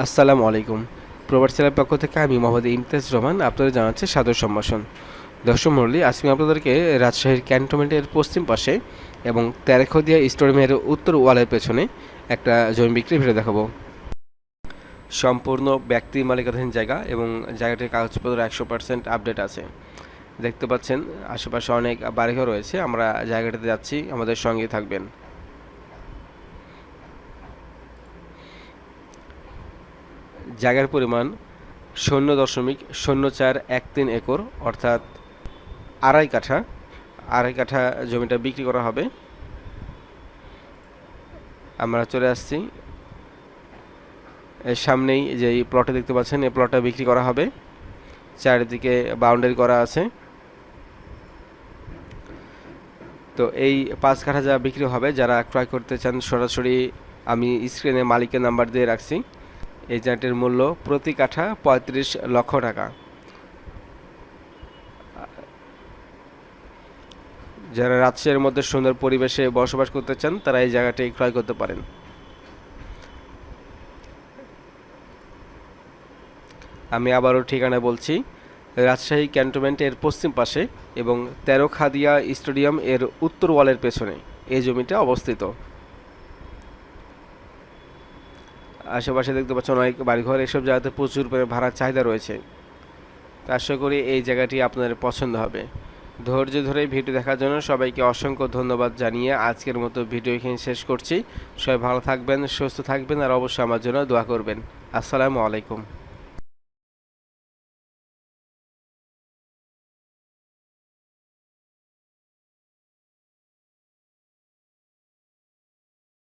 আসসালামু আলাইকুম। প্রবাসীর পক্ষ থেকে আমি মোহাম্মদ ইমতিয়াজ রহমান আপনাদের জানাচ্ছি সাদর সম্ভাষণ। দর্শক মন্ডলী আজকে আপনাদেরকে রাজশাহীর ক্যান্টনমেন্টের পশ্চিম পাশে এবং তেরেখদিয়া স্টোরিয়ামের উত্তর ওয়ালের পেছনে একটা জমি বিক্রি ভিডিও দেখাবো। সম্পূর্ণ ব্যক্তি মালিকাধীন জায়গা এবং জায়গাটির কাগজপত্র একশো পার্সেন্ট আপডেট আছে। দেখতে পাচ্ছেন, আশেপাশে অনেক বাড়িঘর রয়েছে। আমরা জায়গাটিতে যাচ্ছি, আমাদের সঙ্গে থাকবেন। জায়গার পরিমাণ শূন্য দশমিক শূন্য চার এক তিন একর, অর্থাৎ আড়াই কাঠা। আড়াই কাঠা জমিটা বিক্রি করা হবে। আমরা চলে আসছি। এর সামনেই যে প্লটে দেখতে পাচ্ছেন, এই প্লটটা বিক্রি করা হবে। চারিদিকে বাউন্ডারি করা আছে। তো এই পাঁচ কাঠা যা বিক্রি হবে, যারা ক্রয় করতে চান, সরাসরি আমি স্ক্রিনে মালিকের নাম্বার দিয়ে রাখছি। এই জায়গাটির মূল্য প্রতি কাঠা পঁয়ত্রিশ লক্ষ টাকা। যারা রাজশাহীর মধ্যে সুন্দর পরিবেশে বসবাস করতে চান, তারা এই জায়গাটি ক্রয় করতে পারেন। আমি আবারও ঠিকানা বলছি, রাজশাহী ক্যান্টনমেন্ট এর পশ্চিম পাশে এবং তেরো খাদিয়া স্টেডিয়াম এর উত্তর ওয়ালের পেছনে। এই জমিটা অবস্থিত। আশেপাশে দেখতে পাচ্ছেন অনেক বাড়িঘর, এসব জায়গাতে প্রচুর পরিমাণে ভাড়ার চাহিদা রয়েছে। তা আশা করি এই জায়গাটি আপনাদের পছন্দ হবে। ধৈর্য ধরে ভিডিও দেখার জন্য সবাইকে অসংখ্য ধন্যবাদ জানিয়ে আজকের মতো ভিডিও এখানে শেষ করছি। সবাই ভালো থাকবেন, সুস্থ থাকবেন, আর অবশ্যই আমার জন্য দোয়া করবেন। আসসালামু আলাইকুম।